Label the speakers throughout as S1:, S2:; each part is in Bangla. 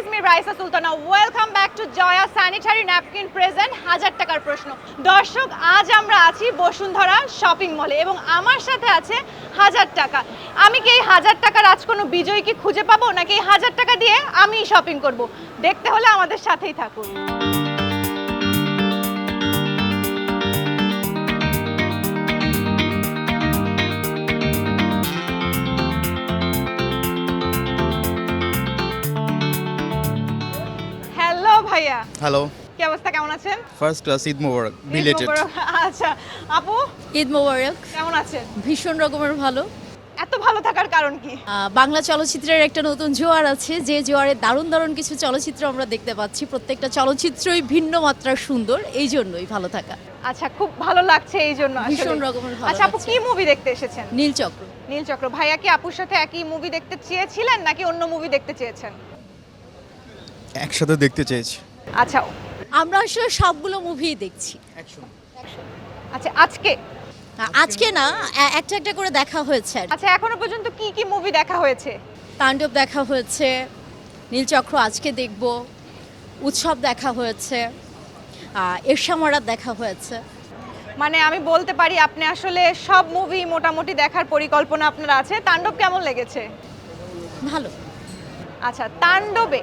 S1: Is me Raisa Sultana welcome back to Joya sanitary napkin present হাজার টাকার প্রশ্ন। দর্শক, আজ আমরা আছি বসুন্ধরা শপিং মলে এবং আমার সাথে আছে হাজার টাকা। আমি কি এই হাজার টাকার আজ কোনো বিজয়ীকে খুঁজে পাবো, নাকি এই হাজার টাকা দিয়ে আমি শপিং করব? দেখতে হলে আমাদের সাথেই থাকুন। হ্যালো। কি অবস্থা? কেমন আছেন?
S2: First class Eid Mubarak belated
S1: আচ্ছা। আপু?
S3: ঈদ মোবারক
S1: কেমন আছেন?
S3: ভীষণ রকমের ভালো।
S1: এত ভালো থাকার কারণ কি?
S3: বাংলা চলচ্চিত্রের একটা নতুন জোয়ার আছে যে জোয়ারে দারুণ দারুণ কিছু চলচ্চিত্র আমরা দেখতে পাচ্ছি। প্রত্যেকটা চলচ্চিত্রই ভিন্ন মাত্রার সুন্দর এই জন্যই ভালো থাকা।
S1: আচ্ছা খুব ভালো লাগছে এই জন্য
S3: ভীষণ রকমের ভালো
S1: আচ্ছা আপু। কি মুভি দেখতে এসেছেন?
S3: নীলচক্র
S1: নীলচক্র ভাইয়া কি আপুর সাথে একই মুভি দেখতে চেয়েছিলেন নাকি অন্য মুভি দেখতে চেয়েছেন?
S2: একসাথে দেখতে চেয়েছি।
S1: আচ্ছা
S3: আমরা আসলে সবগুলো মুভি দেখছি।
S1: আচ্ছা আজকে?
S3: আজকে না একটা একটা করে দেখা হয়েছে
S1: আচ্ছা এখনও পর্যন্ত কি কি মুভি দেখা হয়েছে?
S3: তাণ্ডব দেখা হয়েছে নীলচক্র আজকে দেখব উৎসব দেখা হয়েছে এরশামারাত দেখা হয়েছে।
S1: মানে আমি বলতে পারি আপনি আসলে সব মুভি মোটামুটি দেখার পরিকল্পনা আপনার আছে। তাণ্ডব কেমন লেগেছে?
S3: ভালো।
S1: আচ্ছা তাণ্ডবে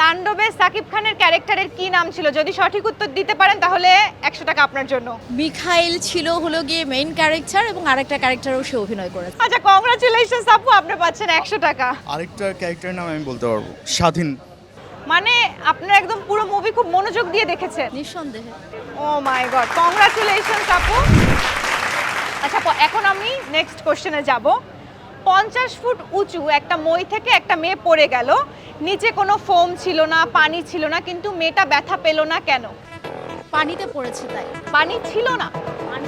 S1: তাণ্ডবে সাকিব খানের ক্যারেক্টারের কি নাম ছিল? যদি সঠিক উত্তর দিতে পারেন তাহলে একশো টাকা আপনার জন্য।
S3: মিখাইল ছিল হলো গিয়ে মেইন ক্যারেক্টার এবং আরেকটা ক্যারেক্টারও সে অভিনয় করেছে।
S1: আচ্ছা কংগ্রাচুলেশনস আপু আপনি পাচ্ছেন একশো টাকা।
S2: আরেকটা ক্যারেক্টারের নাম আমি বলতে পারব স্বাধীন।
S1: মানে আপনারা একদম পুরো মুভি খুব মনোযোগ দিয়ে দেখেছেন?
S3: নিঃসন্দেহে।
S1: ও মাই গড কংগ্রাচুলেশনস আপু। আচ্ছা এখন আমি নেক্সট কোশ্চেনে যাব। পঞ্চাশ ফুট উঁচু একটা মই থেকে একটা মেয়ে পড়ে গেল। নিচে কোনো ফোম ছিল না পানি ছিল না কিন্তু মেয়েটা ব্যথা পেল না কেন?
S3: পানিতে পড়েছে তাই।
S1: পানি ছিল না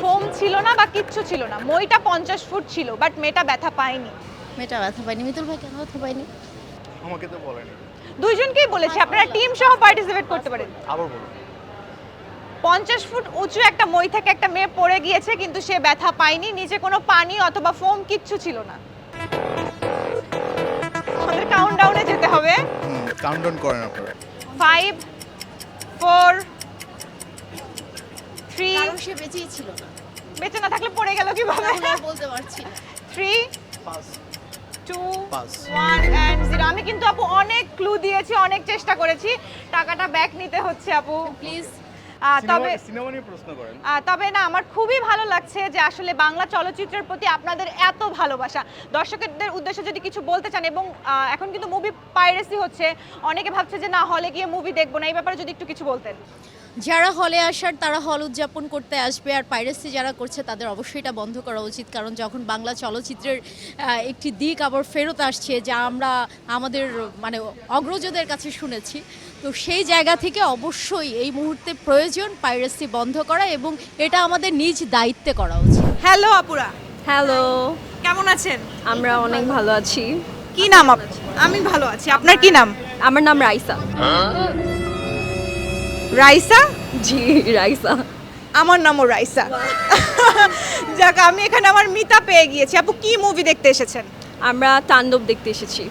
S1: ফোম ছিল না বা কিচ্ছু ছিল না। মইটা পঞ্চাশ ফুট ছিল বাট মেয়েটা ব্যথা পায়নি।
S3: মেয়েটা ব্যথা পায়নি। মিতুল ভাই কেন ব্যথা পায়নি?
S2: আমাকে তো বলেনি।
S1: দুইজনকেই বলেছি আপনারা টিম সহ পার্টিসিপেট করতে পারেন।
S2: আবার বলো
S1: পঞ্চাশ ফুট উঁচু একটা মই থেকে একটা মেয়ে পড়ে গিয়েছে কিন্তু সে ব্যথা পায়নি। নিচে কোনো পানি অথবা ফোম কিচ্ছু ছিল না। কাউন্টডাউনে যেতে হবে।
S2: কাউন্টডাউন করেন আপনারা।
S1: ফাইভ ফোর থ্রি
S3: সে বেঁচেই ছিল না।
S1: বেঁচে না থাকলে পড়ে গেল কীভাবে?
S3: বলতে পারছি
S1: three two one and zero আমি কিন্তু আপু অনেক ক্লু দিয়েছি অনেক চেষ্টা করেছি। টাকাটা ব্যাক নিতে হচ্ছে আপু।
S3: প্লিজ
S1: তবে
S2: সিনেমা নিয়ে প্রশ্ন করেন।
S1: তবে না আমার খুবই ভালো লাগছে যে আসলে বাংলা চলচ্চিত্রের প্রতি আপনাদের এত ভালোবাসা। দর্শকদের উদ্দেশ্যে যদি কিছু বলতে চান এবং এখন কিন্তু মুভি পাইরেসি হচ্ছে অনেকে ভাবছে যে না হলে গিয়ে মুভি দেখব না এই ব্যাপারে যদি একটু কিছু বলতেন।
S3: যারা হলে আসার তারা হল উদযাপন করতে আসবে আর পাইরেসি যারা করছে তাদের অবশ্যই এটা বন্ধ করা উচিত। কারণ যখন বাংলা চলচ্চিত্রের একটি দিক আবার ফেরত আসছে যা আমরা আমাদের মানে অগ্রজদের কাছে শুনেছি তো সেই জায়গা থেকে অবশ্যই এই মুহূর্তে প্রয়োজন পাইরেসি বন্ধ করা এবং এটা আমাদের নিজ দায়িত্বে করা উচিত।
S1: হ্যালো আপুরা।
S4: হ্যালো
S1: কেমন আছেন?
S4: আমরা অনেক ভালো আছি।
S1: কি নাম আপনার আমি ভালো আছি। আপনার কি নাম?
S4: আমার নাম রাইসা।
S1: রাইসা?
S4: জি রাইসা।
S1: আমার নামও রাইসা। যাক আমি এখানে আমার মিতা পেয়ে গিয়েছি। আপু কি মুভি দেখতে এসেছেন?
S4: আমরা তাণ্ডব দেখতে এসেছি।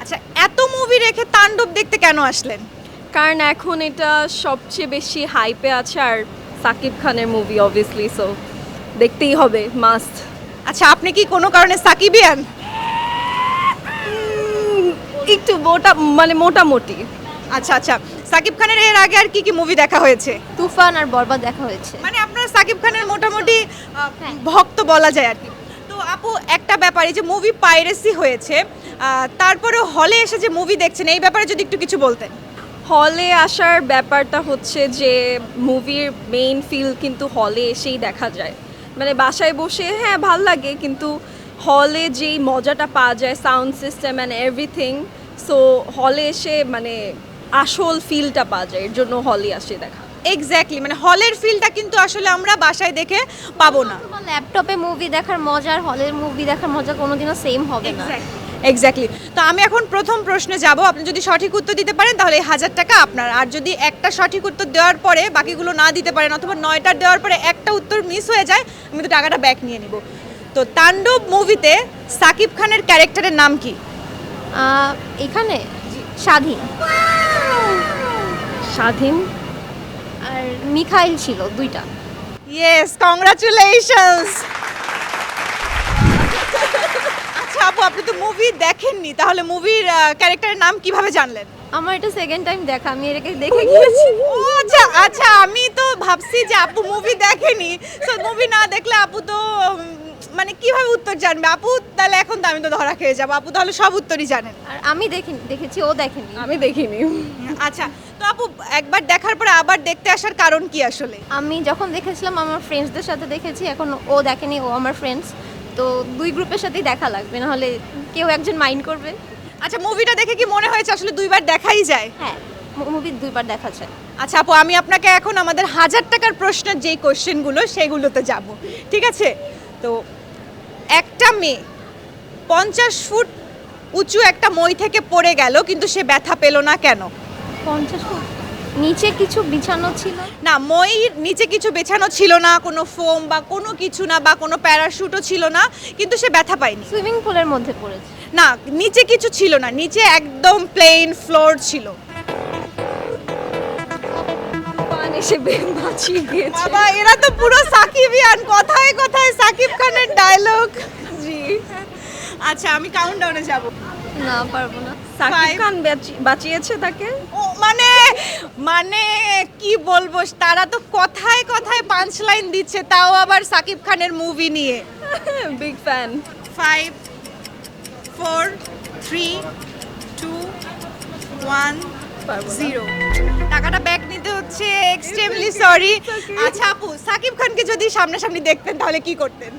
S1: আচ্ছা এত মুভি রেখে তাণ্ডব দেখতে কেন আসলেন?
S4: কারণ এখন এটা সবচেয়ে বেশি হাইপে আছে আর সাকিব খানের মুভি অবভিয়াসলি সো দেখতেই হবে মাস্ট
S1: আচ্ছা আপনি কি কোনো কারণে সাকিবিয়ান?
S4: একটু মোটা মানে মোটামুটি।
S1: আচ্ছা আচ্ছা। সাকিব খানের এর আগে আর কি কি মুভি দেখা হয়েছে?
S3: তুফান আর বরবাদ দেখা হয়েছে।
S1: মানে আপনার সাকিব খানের মোটামুটি ভক্ত বলা যায় আর কি। তো আপু একটা ব্যাপার এই যে মুভি পাইরেসি হয়েছে আহ, তারপরেও হলে এসে যে মুভি দেখছেন এই ব্যাপারে যদি একটু কিছু বলতেন।
S4: হলে আসার ব্যাপারটা হচ্ছে যে মুভির মেইন ফিল কিন্তু হলে এসেই দেখা যায়। মানে বাসায় বসে হ্যাঁ ভালো লাগে কিন্তু হলে যেই মজাটা পাওয়া যায় sound system and everything so হলে এসে মানে আসল ফিলটা পাওয়া যায় এর জন্য হলে আসে দেখা।
S1: এক্স্যাক্টলি মানে হলের ফিলটা কিন্তু আসলে আমরা বাসায় দেখে পাবো না।
S5: ল্যাপটপে মুভি দেখার মজা আর হলের মুভি দেখার মজা কোনোদিনও সেম হবে না।
S1: এক্স্যাক্টলি তো আমি এখন প্রথম প্রশ্নে যাব আপনি যদি সঠিক উত্তর দিতে পারেন তাহলে এই হাজার টাকা আপনার। আর যদি একটা সঠিক উত্তর দেওয়ার পরে বাকিগুলো না দিতে পারেন অথবা নয়টা দেওয়ার পরে একটা উত্তর মিস হয়ে যায় আমি তো টাকাটা ব্যাক নিয়ে নিব। তো তাণ্ডব মুভিতে সাকিব খানের ক্যারেক্টারের নাম কি?
S5: এখানে? স্বাধীন।
S4: স্বাধীন
S5: আর মিখাইল ছিল দুইটা।
S1: ইয়েস কংগ্রাচুলেশনস আচ্ছা আপু আপনি তো মুভি দেখেননি তাহলে মুভির ক্যারেক্টারের নাম কীভাবে জানলেন?
S5: আমার এটা সেকেন্ড টাইম দেখা আমি এটাকে দেখে গিয়েছি।
S1: ও আচ্ছা আচ্ছা আমি তো ভাবছি যে আপু মুভি দেখেনি তো মুভি না দেখলে আপু তো মানে কীভাবে উত্তর জানবে? আপু তাহলে এখন তো আমি তো ধরা খেয়ে যাব। আপু তাহলে সব উত্তরই জানেন।
S5: আর আমি দেখিনি দেখেছি ও দেখেনি।
S4: আমি দেখিনি।
S1: আচ্ছা তো আপু একবার দেখার পরে আবার দেখতে আসার কারণ কি আসলে?
S5: আমি যখন দেখেছিলাম আমার ফ্রেন্ডসদের সাথে দেখেছি এখন ও দেখেনি ও আমার ফ্রেন্ডস তো দুই গ্রুপের সাথেই দেখা লাগবে না হলে কেউ একজন মাইন্ড করবে।
S1: আচ্ছা মুভিটা দেখে কি মনে হয়েছে আসলে দুইবার দেখাই যায়?
S5: হ্যাঁ মুভি দুইবার দেখা যায়।
S1: আচ্ছা আপু আমি আপনাকে এখন আমাদের হাজার টাকার প্রশ্নের যেই কোশ্চেনগুলো সেগুলোতে যাব। ঠিক আছে? তো মেয়ে পঞ্চাশ ফুট উঁচু একটা মই থেকে পড়ে গেল কিন্তু সে ব্যথা পেল না কেন?
S5: পঞ্চাশ ফুট? নিচে কিছু বিছানো ছিল?
S1: না মইর নিচে কিছু বেছানো ছিল না কোনো ফোম বা কোনো কিছু না বা কোনো প্যারাশুটও ছিল না কিন্তু সে ব্যথা পায়নি।
S5: সুইমিং পুলের মধ্যে পড়েছে।
S1: না নিচে কিছু ছিল না নিচে একদম প্লেন ফ্লোর ছিল।
S4: এসে বাঁচিয়ে গিয়েছে
S1: বাবা এরা তো পুরো সাকিবিয়ান কথায় কথায় সাকিব খানের ডায়লগ আচ্ছা আমি কাউন্টডাউনে যাব।
S5: না পারব না।
S4: সাকিব খান বাঁচি- বাঁচিয়েছে তাকে?
S1: ও মানে মানে কি বলব তারা তো কথায় কথায় পাঁচ লাইন দিচ্ছে তাও আবার সাকিব খানের মুভি নিয়ে।
S4: Big fan
S1: five four three two one zero টাকাটা ব্যাক নিতে হচ্ছে এক্সট্রিমলি সরি আচ্ছা আপু সাকিব খানকে যদি সামনাসামনি দেখতেন তাহলে কি করতেন?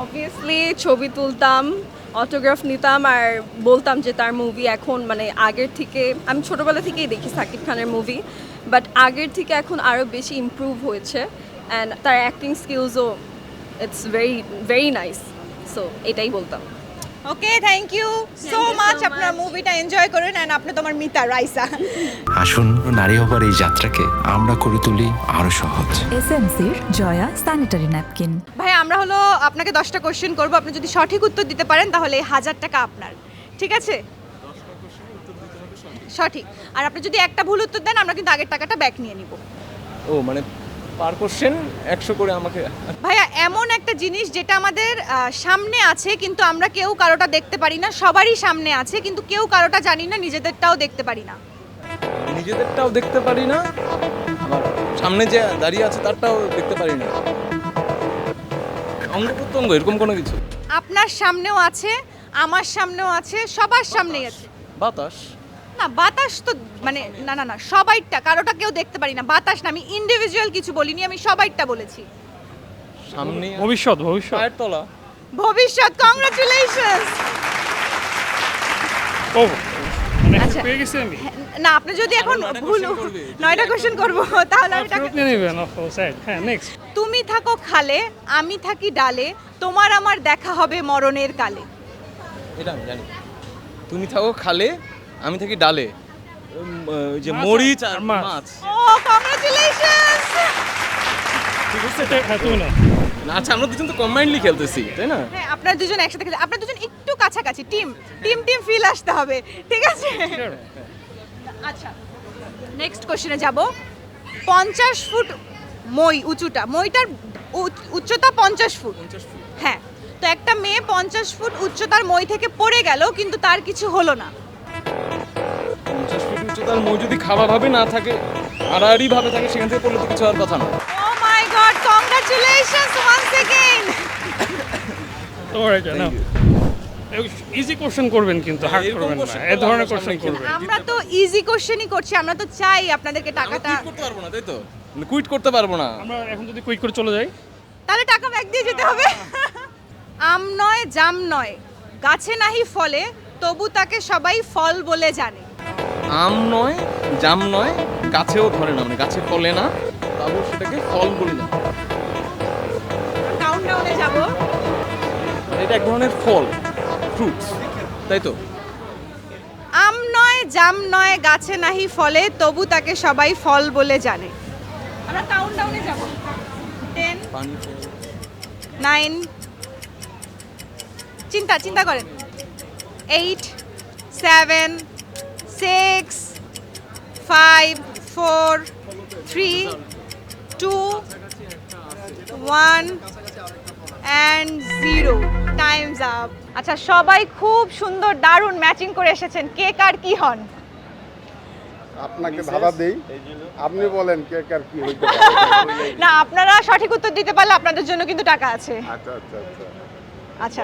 S4: অবভিয়াসলি ছবি তুলতাম অটোগ্রাফ নিতাম আর বলতাম যে তার মুভি এখন মানে আগের থেকে, আমি ছোটোবেলা থেকেই দেখি সাকিব খানের মুভি বাট আগের থেকে এখন আরও বেশি ইম্প্রুভ হয়েছে অ্যান্ড তার acting স্কিলসও it's very very nice so এটাই বলতাম।
S1: Okay thank you so much আপনার মুভিটা এনজয় করুন অ্যান্ড আপনি তোমার মিতা রাইসা।
S6: আসুন নারী হবার এই যাত্রাকে আমরা করে তুলি আরও সহজ।
S7: এসএমসির জয়া স্যানিটারি ন্যাপকিন
S1: ভাই আমরা হলো আপনাকে দশটা কোশ্চেন করব। আপনি যদি সঠিক উত্তর দিতে পারেন তাহলে এই হাজার টাকা আপনার। ঠিক আছে? সঠিক। আর আপনি যদি একটা ভুল উত্তর দেন আমরা কিন্তু আগের টাকাটা ব্যাক নিয়ে নিব।
S8: ও মানে পার কোশ্চেন একশো করে আমাকে।
S1: ভাইয়া এমন একটা জিনিস যেটা আমাদের সামনে আছে কিন্তু আমরা কেউ কারোটা দেখতে পারি না সবারই সামনে আছে কিন্তু কেউ কারোটা জানি না নিজেদেরটাও দেখতে পারি না।
S8: নিজেদেরটাও দেখতে পারি না সামনে যে দাঁড়িয়ে আছে তারটাও দেখতে পারি না। অঙ্গ প্রত্যঙ্গ এরকম কোনো কিছু?
S1: আপনার সামনেও আছে আমার সামনেও আছে সবার সামনেই আছে।
S8: বাতাস?
S1: না বাতাস তো মানে না না না সবাইটা কারোটা কেউ দেখতে পারি না। বাতাস না আমি ইন্ডিভিজুয়াল কিছু বলিনি আমি সবাইটা বলেছি।
S8: সামনে
S9: ভবিষ্যৎ ভবিষ্যৎ।
S8: পায়ের তলা।
S1: ভবিষ্যৎ কংগ্রাচুলেশনস
S9: ও মানে
S1: আচ্ছা।
S9: পেয়ে গেছি আমি।
S1: না আপনি যদি এখন ভুল। নয়টা কোশ্চেন করব তাহলে আমি টাকা
S9: নেবেন ও সাইড হ্যাঁ নেক্সট
S1: তুমি থাকো খালে আমি থাকি ডালে তোমার আমার দেখা হবে মরণের কালে।
S8: এটা আমি জানি। তুমি থাকো খালে আমি থাকি ডালে। ওই যে মরিচ আর
S9: মাছ।
S1: ও কংগ্রাচুলেশনস
S9: ঠিক আছে হ্যাঁ না
S8: না, আচ্ছা আমরা দুজন তো কম্বাইন্ডলি খেলতেছি তাই না?
S1: হ্যাঁ আপনার দুজন একসাথে খেলে আপনার দুজন একটু কাছাকাছি টিম টিম টিম ফিল আসতে হবে ঠিক আছে? আচ্ছা নেক্সট কোশ্চেনে যাব। পঞ্চাশ ফুট মই উঁচুটা মইটার উচ- উচ্চতা পঞ্চাশ ফুট। হ্যাঁ তো একটা মেয়ে পঞ্চাশ ফুট উচ্চতার মই থেকে পড়ে গেল কিন্তু তার কিছু হলো না।
S8: পঞ্চাশ ফিট উচ্চতার মই যদি খাওয়া ভাবে না থাকে আড়াআড়ি ভাবে থাকে সেখান থেকে পড়লে তো কিছু হওয়ার কথা না।
S1: ও my god congratulations once again
S9: তোমার না ইজি কোশ্চেন করবেন কিন্তু হার্ড করবেন না। এই ধরনের
S8: আমরা
S9: কোশ্চেন করবেন।
S1: আমরা তো ইজি কোশ্চেনই করছি আমরা তো চাই আপনাদেরকে টাকাটা
S8: করতে পারব না তাই তো? কুইট করতে পারব না।
S9: আমরা এখন যদি কুইক করে চলে যাই।
S1: তাহলে টাকা ব্যাক দিয়ে যেতে হবে। আম নয় জাম নয়। গাছে নাহি ফলে তবু তাকে সবাই ফল বলে জানে।
S8: আম নয় জাম নয় গাছেও ধরে না মানে গাছে ফলে না তারপর সেটাকে ফল বলি না।
S1: যাব।
S8: মানে এটা এক ধরনের ফল ফ্রুটস তাই তো?
S1: আম নয় জাম নয় গাছে নাহি ফলে তবু তাকে সবাই ফল বলে জানে। আমরা কাউন্টডাউনে যাব।
S8: 10
S1: 9 চিন্তা চিন্তা করেন। 8 7 six five four three two one and zero times up আচ্ছা সবাই খুব সুন্দর দারুণ ম্যাচিং করে এসেছেন। কে কার কি হন?
S10: আপনাকে ধারা দেই। আপনি বলেন কে কার কি হইতে
S1: না আপনারা সঠিক উত্তর দিতে পারলে আপনাদের জন্য কিন্তু টাকা আছে।
S10: আচ্ছা আচ্ছা আচ্ছা।
S1: আচ্ছা।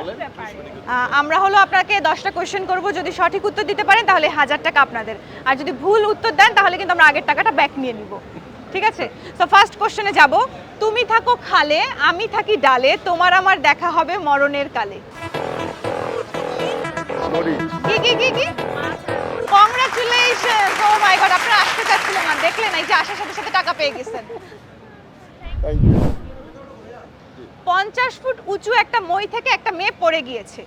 S1: আমরা হলো আপনাকে দশটা কোয়েশ্চেন করব যদি সঠিক উত্তর দিতে পারেন তাহলে হাজার টাকা আপনাদের। আর যদি ভুল উত্তর দেন তাহলে কিন্তু আমরা আগের টাকাটা ব্যাক নিয়ে নিব। ঠিক আছে? তো ফার্স্ট কোশ্চেনে যাব। তুমি থাকো খালে আমি থাকি ডালে তোমার আমার দেখা হবে মরণের কালে। কি কি কি কি? কংগ্রাচুলেশন ও মাই গড আপনারা আসতে চাচ্ছিলেন না দেখলেন এই যে আসার সাথে সাথে টাকা পেয়ে গেছেন।
S10: থ্যাংক ইউ
S1: পঞ্চাশ ফুট উঁচু একটা মই থেকে একটা মেয়ে পড়ে গিয়েছে।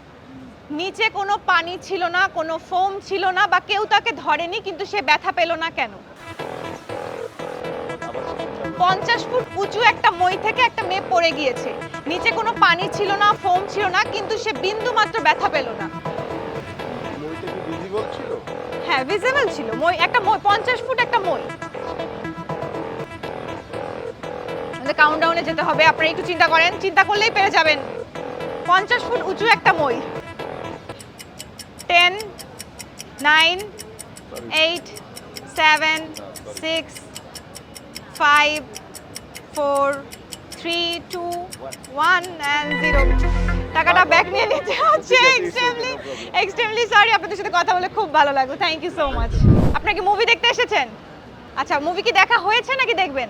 S1: নিচে কোনো পানি ছিল না কোনো ফোম ছিল না বা কেউ তাকে ধরেনি কিন্তু সে ব্যথা পেল না কেন? পঞ্চাশ ফুট উঁচু একটা মই থেকে একটা মেয়ে পড়ে গিয়েছে। নিচে কোনো পানি ছিল না ফোম ছিল না কিন্তু সে বিন্দু মাত্র ব্যথা পেল না। হ্যাঁ ভিজিবল ছিল। মই একটা মই পঞ্চাশ ফুট একটা মই। কাউন্টডাউনে যেতে হবে। আপনারা একটু চিন্তা করেন। চিন্তা করলেই পেরে যাবেন। পঞ্চাশ ফুট উঁচু একটা মই ten nine eight seven six five four three two one and zero টাকাটা ব্যাক নিয়ে নিতে হচ্ছে। এক্সট্রিমলি এক্সট্রিমলি সরি আপনাদের সাথে কথা বলে খুব ভালো লাগল। থ্যাংক ইউ সো মাচ আপনারা কি মুভি দেখতে এসেছেন? আচ্ছা মুভি কি দেখা হয়েছে নাকি দেখবেন?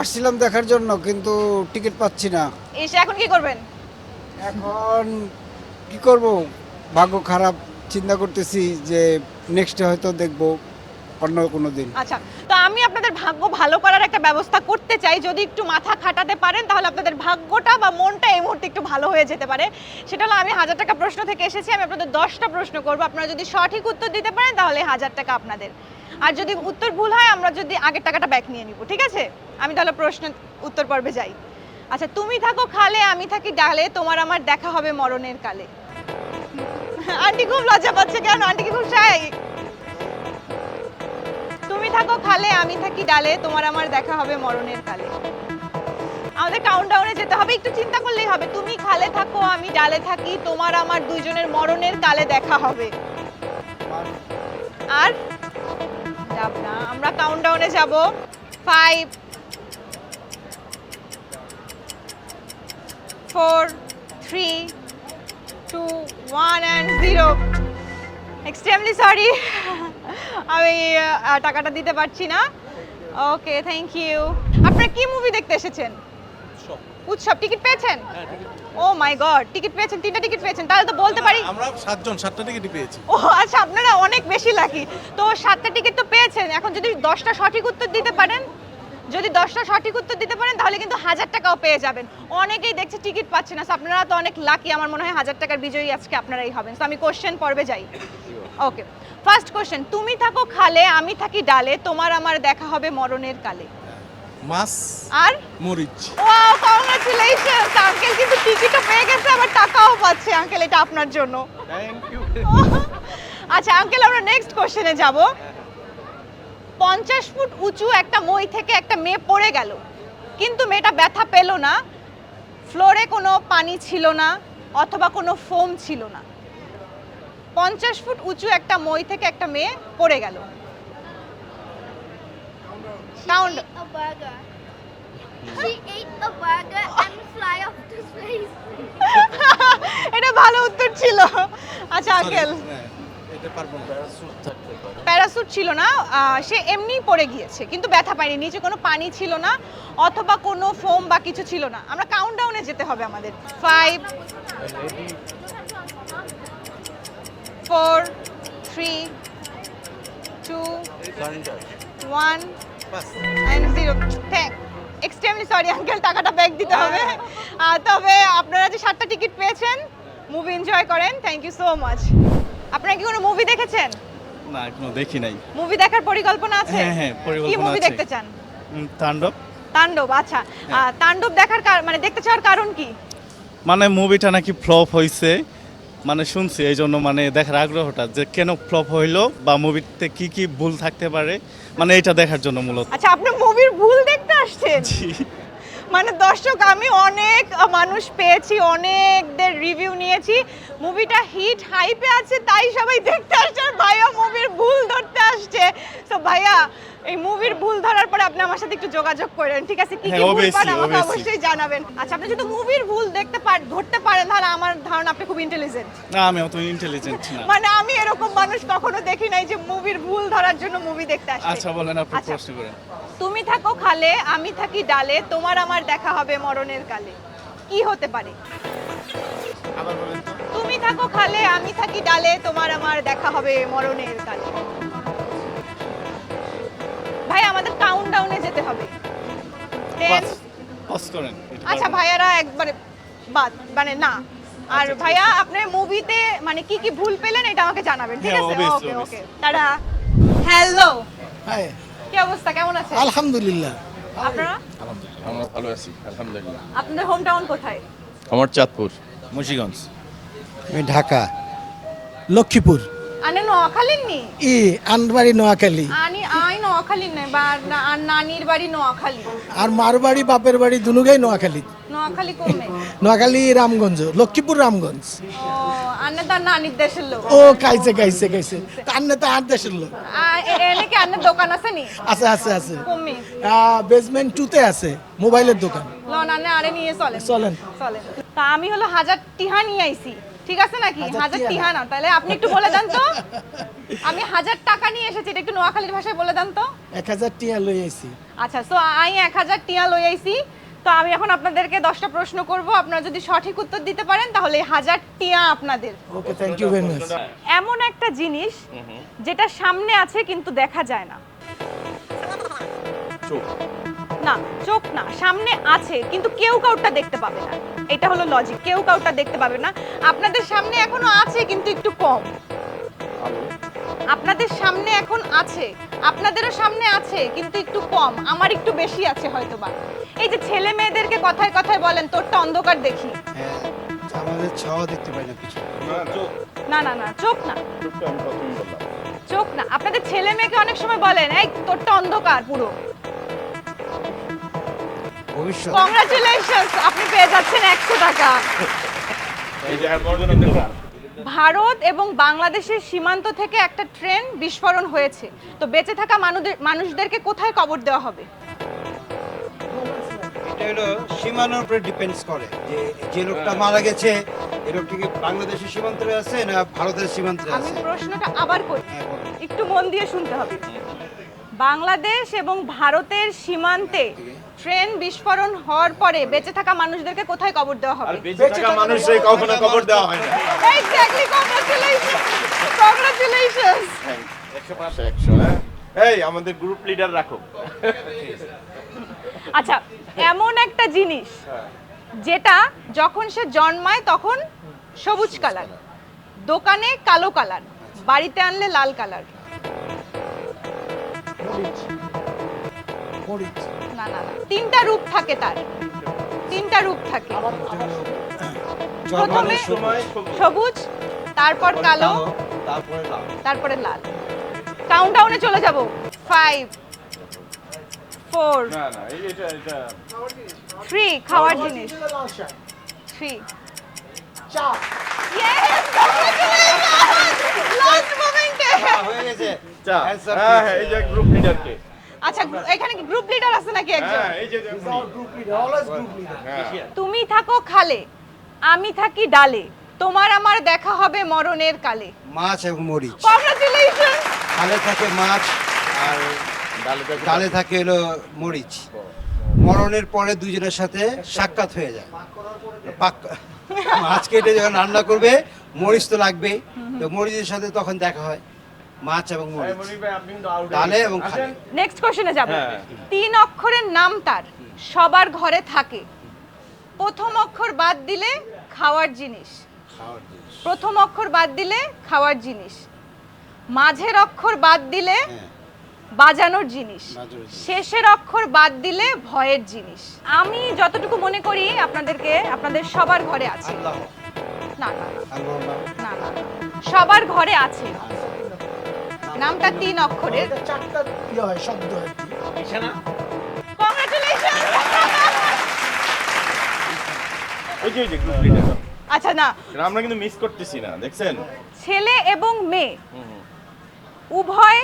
S11: আসছিলাম দেখার জন্য কিন্তু টিকিট পাচ্ছি না।
S1: এসে এখন কি করবেন?
S11: এখন কি করব? ভাগ্য খারাপ চিন্তা করতেছি যে নেক্সটে হয়তো দেখব অন্য কোনো দিন।
S1: আচ্ছা তো আমি আপনাদের ভাগ্য ভালো করার একটা ব্যবস্থা করতে চাই। যদি একটু মাথা খাটাতে পারেন তাহলে আপনাদের ভাগ্যটা বা মনটা এই মুহূর্তে একটু ভালো হয়ে যেতে পারে। সেটা হলো আমি হাজার টাকা প্রশ্ন থেকে এসেছি আমি আপনাদের দশটা প্রশ্ন করব। আপনারা যদি সঠিক উত্তর দিতে পারেন তাহলে হাজার টাকা আপনাদের। আর যদি উত্তর ভুল হয়, আমরা যদি আগের টাকাটা ব্যাক নিয়ে নিব, ঠিক আছে? আমি তাহলে প্রশ্ন উত্তর পর্বে যাই। আচ্ছা তুমি থাকো খালে, আমি থাকি ডালে, তোমার আমার দেখা হবে মরণের কালে। আন্টি খুব লজ্জা পাচ্ছে কেন? আন্টি খুব শাই? তুমি থাকো খালে, আমি থাকি ডালে, তোমার আমার দেখা হবে মরণের কালে। আমাদের কাউন্টডাউনে যেতে হবে, একটু চিন্তা করলেই হবে। তুমি খালে থাকো, আমি ডালে থাকি, তোমার আমার দুইজনের মরণের কালে দেখা হবে। আর যাব না। আমরা কাউন্টডাউনে যাব। Five four three two one and zero extremely sorry আমি টাকাটা দিতে পারছি না। ওকে থ্যাংক ইউ আপনারা কি মুভি দেখতে এসেছেন? উৎসব। টিকিট পেয়েছেন? ও মাই গড টিকিট পেয়েছেন তিনটা টিকিট পেয়েছেন তাহলে তো বলতে পারি
S2: আমরা সাতজন সাতটা টিকিট পেয়েছি।
S1: ও আচ্ছা আপনারা অনেক বেশি লাকি। তো সাতটা টিকিট তো পেয়েছেন এখন যদি দশটা সঠিক উত্তর দিতে পারেন যদি দশটা সঠিক উত্তর দিতে পারেন তাহলে কিন্তু হাজার টাকাও পেয়ে যাবেন। অনেকেই দেখছে টিকিট পাচ্ছে না So আপনারা তো অনেক লাকি আমার মনে হয় হাজার টাকার বিজয়ী আজকে আপনারাই হবেন। তো আমি কোশ্চেন পর্বে যাই। ওকে ফার্স্ট কোশ্চেন তুমি থাকো খালে আমি থাকি ডালে তোমার আমার দেখা হবে মরণের কালে।
S2: মাছ
S1: আর?
S2: মরিচ।
S1: ওয়াও কংগ্রাচুলেশনস আঙ্কেল কিন্তু টিকিটও পেয়ে গেছে আবার টাকাও পাচ্ছে আঙ্কেল এটা আপনার জন্য।
S2: থ্যাংক ইউ
S1: আচ্ছা আঙ্কেল আমরা নেক্সট কোশ্চেনে যাব। পঞ্চাশ ফুট উঁচু একটা মই থেকে একটা মেয়ে পড়ে গেল কিন্তু মেয়েটা ব্যথা পেল না ফ্লোরে কোনো পানি ছিল না অথবা কোনো ফোম ছিল না। পঞ্চাশ ফুট উঁচু একটা মই থেকে একটা মেয়ে পড়ে গেল। Count
S5: A burger. She ate a burger and fly off to space.
S1: এটা ভালো উত্তর ছিল। আচ্ছা আঙ্কেল। প্যারাসুট ছিল না। সে এমনিই পড়ে গিয়েছে কিন্তু ব্যথা পায়নি। নিচে কোনো পানি ছিল না অথবা কোনো ফোম বা কিছু ছিল না। আমরা কাউন্টডাউনে যেতে হবে আমাদের। Five four three two one and zero thank extremely sorry uncle টাকাটা ব্যাক দিতে হবে। আহ, তবে আপনারা যে সাতটা টিকিট পেয়েছেন মুভি এনজয় করেন। থ্যাংক ইউ সো মাচ আপনারা কি কোনো মুভি দেখেছেন?
S2: না এখনও দেখি নাই।
S1: মুভি দেখার পরিকল্পনা আছে?
S2: হ্যাঁ, হ্যাঁ, পরিকল্পনা
S1: কি মুভি দেখতে চান?
S2: তাণ্ডব।
S1: তাণ্ডব আচ্ছা। তাণ্ডব দেখার মানে দেখতে চাওয়ার কারণ কি?
S2: মানে মুভিটা নাকি ফ্লপ হয়েছে মানে শুনছি এই জন্য মানে দেখার আগ্রহটা যে কেন ফ্লপ হইল বা মুভিতে কি কি ভুল থাকতে পারে। মানে এটা দেখার জন্য মূলত।
S1: আচ্ছা আপনি মুভির ভুল দেখতে আসছেন? মানে দর্শক আমি অনেক মানুষ পেয়েছি অনেকদের রিভিউ নিয়েছি। মুভিটা হিট হাইপে আছে তাই সবাই দেখতে আসছে। আর ভাইয়া মুভির ভুল ধরতে আসছে। তো ভাইয়া এই মুভির ভুল ধরার পরে আপনি আমার সাথে একটু যোগাযোগ করেন ঠিক আছে? কি কি
S2: হ্যাঁ,
S1: ভুল পান আমাকে অবশ্যই জানাবেন। আচ্ছা আপনি যদি মুভির ভুল দেখতে পার ধরতে পারেন তাহলে আমার ধারণা আপনি খুব ইন্টেলিজেন্ট
S2: না আমি অত ইন্টেলিজেন্ট না।
S1: মানে আমি এরকম মানুষ কখনো দেখি নাই যে মুভির ভুল ধরার জন্য মুভি দেখতে আসছে।
S2: আচ্ছা বলেন আপনি
S1: আচ্ছা।
S2: প্রশ্ন করেন।
S1: তুমি থাকো খালে আমি থাকি ডালে তোমার আমার দেখা হবে মরণের কালে। কি হতে পারে? তুমি থাকো খালে আমি থাকি ডালে তোমার আমার দেখা হবে মরণের কালে। ভাই আমাদের কাউন্টডাউনে যেতে হবে। আচ্ছা ভাইয়ারা একবারে বাদ মানে না। আর
S2: আচ্ছা,
S1: ভাইয়া আপনার মুভিতে মানে কি কি ভুল পেলেন এটা আমাকে জানাবেন ঠিক
S2: হ্যাঁ,
S1: আছে? ওকে ওকে তারা হ্যালো
S11: হ্যাঁ
S1: কি অবস্থা? কেমন আছে
S11: আলহামদুলিল্লাহ।
S1: আপনারা?
S8: আমরা ভালো আছি আলহামদুলিল্লাহ।
S1: আপনাদের হোম টাউন কোথায়?
S8: আমার চাঁদপুর।
S2: মুন্সিগঞ্জ।
S11: আমি ঢাকা। লক্ষ্মীপুর।
S1: আনে নোয়াখালীর নি?
S11: ই আনবাড়ি নোয়াখালী।
S1: আনি আই নোয়াখালীর নাই বা না- আর নানির বাড়ি নোয়াখালী।
S11: আর মার বাড়ি বাপের বাড়ি দুনুগাই নোয়াখালী।
S1: নোয়াখালী কমে
S11: নোয়াখালী রামগঞ্জ লক্ষ্মীপুর রামগঞ্জ।
S1: ও আন্নে তার নানির দেশের লোক।
S11: ও খাইছে খাইছে খাইছে কান্নে তো আর দেশের লোক।
S1: এনে কি আন্নের দোকান আছে নি?
S11: আছে আছে আছে।
S1: কমে
S11: বেসমেন্ট টুতে আছে মোবাইলের দোকান।
S1: লন আনে আরে নিয়ে চলেন।
S11: চলেন।
S1: চলেন। তা আমি হলো হাজার টিহা নিয়ে আইছি। ঠিক আছে নাকি?
S11: হাজার টিহা
S1: না? তাহলে আপনি একটু বলে দেন তো। আমি হাজার টাকা নিয়ে এসেছি এটা একটু নোয়াখালীর ভাষায় বলে দেন তো।
S11: এক হাজার টিয়া লই আইছি।
S1: আচ্ছা সো আমি এক হাজার টিয়া লই আইছি। তো আমি এখন আপনাদেরকে দশটা প্রশ্ন করব। আপনারা যদি সঠিক উত্তর দিতে পারেন তাহলে হাজার টিয়া আপনাদের।
S11: Okay thank you very much
S1: এমন একটা জিনিস যেটা সামনে আছে কিন্তু দেখা যায় না। না চোখ না সামনে আছে কিন্তু কেউ কাউটা দেখতে পাবে না। এটা হলো লজিক কেউ কাউটা দেখতে পাবে না। আপনাদের সামনে এখনও আছে কিন্তু একটু কম। আপনাদের সামনে এখন আছে আপনাদেরও সামনে আছে কিন্তু একটু কম। আমার একটু বেশি আছে হয়তোবা। এই যে ছেলে মেয়েদেরকে কথায় কথায় বলেন তোরটা অন্ধকার দেখি।
S11: আমাদের ছাওয়া দেখতে পাই না কিছু।
S1: না না না চোখ না। চোখ না। আপনাদের ছেলে মেয়েকে অনেক সময় বলেন এই তোরটা অন্ধকার পুরো।
S11: ভবিষ্যৎ।
S1: কংগ্রাচুলেশনস আপনি পেয়ে যাচ্ছেন একশো টাকা। ভারত এবং বাংলাদেশের সীমান্ত থেকে একটা ট্রেন বিস্ফোরণ হয়েছে। তো বেঁচে থাকা মানুষদেরকে কোথায় কবর দেওয়া হবে?
S12: এটা হলো সীমানার উপরে ডিপেন্ডস করে যে যে লোকটা মারা গেছে এই লোকটা কি বাংলাদেশের সীমান্তে আছে না ভারতের সীমান্তে
S1: আমি
S12: আছে?
S1: প্রশ্নটা আবার করি।
S12: হ্যাঁ,
S1: একটু মন দিয়ে শুনতে হবে। বাংলাদেশ এবং ভারতের সীমান্তে ট্রেন বিস্ফোরণ হওয়ার পরে বেঁচে থাকা মানুষদেরকে কোথায় কবর দেওয়া হবে?
S10: মানুষরাই কখনো খবর দেওয়া হয় না।
S1: এক্স্যাক্টলি কংগ্রাচুলেশনস কংগ্রাচুলেশনস
S10: একশো পাঁচশো একশো হ্যাঁ। এই আমাদের গ্রুপ লিডার রাখো।
S1: আচ্ছা এমন একটা জিনিস যেটা যখন সে জন্মায় তখন সবুজ কালার। দোকানে কালো কালার বাড়িতে আনলে লাল কালার। না না না তিনটা রূপ থাকে তার। তিনটা রূপ থাকে। প্রথমে সবুজ। তারপর কালো
S12: তারপরে লাল।
S1: তারপরে লাল। কাউন্টডাউনে চলে যাব। Five four. থ্রি খাওয়ার জিনিস। থ্রি
S11: চা
S1: Yes! Congratulations! Last moment! এ।
S12: হয়ে
S10: হ্যাঁ. হ্যাঁ, এই যে গ্রুপ লিডারকে
S1: আচ্ছা এখানে কি গ্রুপ লিডার আছে নাকি একজন? তুমি থাকো খালে আমি থাকি ডালে। তোমার আমার দেখা হবে মরণের কালে।
S12: মাছ এবং মরিচ।
S1: কংগ্রাচুলেশন
S12: খালে থাকে মাছ আর
S10: ডালে থাকে
S12: হলো মরিচ। মরণের পরে দুজনের সাথে সাক্ষাৎ হয়ে যায়। পাক- মাছ কেটে যখন রান্না করবে মরিচ তো লাগবেই। তো মরিচের সাথে তখন দেখা হয় মাছ এবং মরিচ। ডালে এবং খালে।
S1: নেক্সট কোশ্চেনে যাব।
S10: হ্যাঁ।
S1: তিন অক্ষরের নাম তার সবার ঘরে থাকে। প্রথম অক্ষর বাদ দিলে খাওয়ার জিনিস। প্রথম অক্ষর বাদ দিলে খাওয়ার জিনিস। মাঝের অক্ষর বাদ দিলে
S12: হ্যাঁ।
S1: বাজানোর জিনিস। শেষের অক্ষর বাদ দিলে ভয়ের জিনিস। আমি যতটুকু মনে করি আপনাদেরকে আপনাদের সবার ঘরে আছে। না না। সবার ঘরে আছে। নামটা তিন অক্ষরের।
S11: চারটা ইয়ে হয় শব্দ হয়।
S2: ওই যে ওই যে group leader।
S1: আচ্ছা না।
S2: আমরা কিন্তু মিস করতেছি না দেখছেন?
S1: ছেলে এবং মেয়ে। উভয়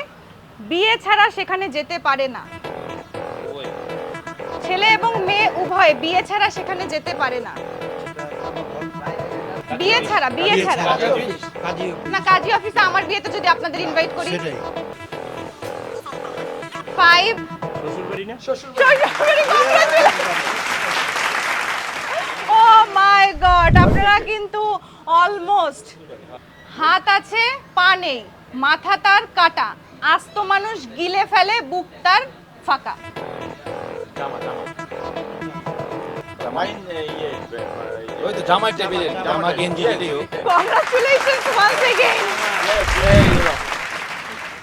S1: বিয়ে ছাড়া সেখানে যেতে পারে না। ছেলে এবং মেয়ে উভয় বিয়ে ছাড়া সেখানে যেতে পারে না। বিয়ে ছাড়া বিয়ে ছাড়া। না কাজী অফিসে আমার বিয়েতে যদি আপনাদের ইনভাইট করি। ফাইভ ও মাই গড আপনারা কিন্তু অলমোস্ট হাত আছে পা নেই মাথা তার কাটা। আস্ত মানুষ গিলে ফেলে বুক তার ফাঁকা।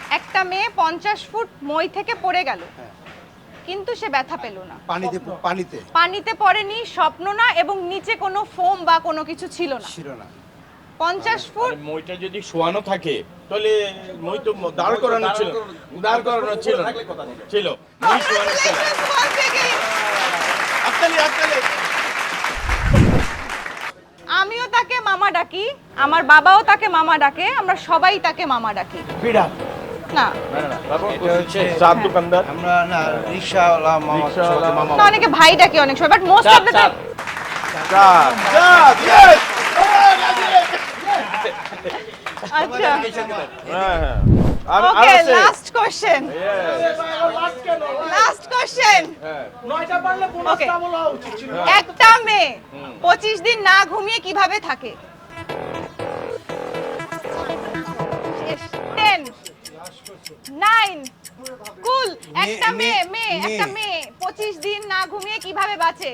S1: একটা মেয়ে পঞ্চাশ ফুট মই থেকে পড়ে গেল। কিন্তু সে ব্যথা পেল না।
S12: পানিতে পানিতে।
S1: পানিতে পড়েনি স্বপ্ন না এবং নিচে কোনো ফোম বা কোনো কিছু ছিল না।
S12: ছিল না।
S1: পঞ্চাশ ফুট?
S2: মইটা যদি শোয়ানো থাকে তাহলে মই তো দাঁড় করানো ছিল। দাঁড় করানো ছিল। ছিল। মই শোয়ানো।
S1: আমিও তাকে মামা ডাকি আমার বাবাও তাকে মামা ডাকে আমরা সবাই তাকে মামা ডাকি।
S11: বিড়াল
S1: না।
S2: দোকানদার।
S12: আমরা না রিক্সাওয়ালা মামা।
S1: অনেকে ভাই ডাকি অনেক সময় but most of the time আচ্ছা।
S2: হ্যাঁ, হ্যাঁ।
S1: Last question
S2: Yes.
S1: Last question
S2: হ্যাঁ।
S1: ওকে একটা মেয়ে পঁচিশ দিন না ঘুমিয়ে কীভাবে থাকে? টেন নাইন কুল একটা মেয়ে মেয়ে একটা মেয়ে পঁচিশ দিন না ঘুমিয়ে কীভাবে বাঁচে?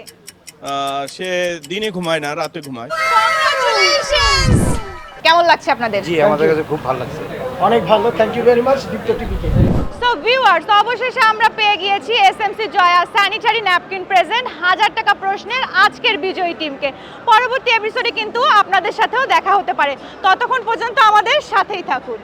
S2: সে দিনে ঘুমায় না রাতে ঘুমায়।
S1: Congratulations! কেমন লাগছে আপনাদের?
S12: জি আমাদের কাছে খুব ভালো লাগছে।
S11: অনেক ভালো thank you very much Deepto টিভিকে
S1: সো ভিউয়ার্স অবশেষে আমরা পেয়ে গিয়েছি SMC Joya sanitary napkin present হাজার টাকা প্রশ্নের আজকের বিজয়ী টিমকে পরবর্তী এপিসোডে কিন্তু আপনাদের সাথেও দেখা হতে পারে। ততক্ষণ পর্যন্ত আমাদের সাথেই থাকুন।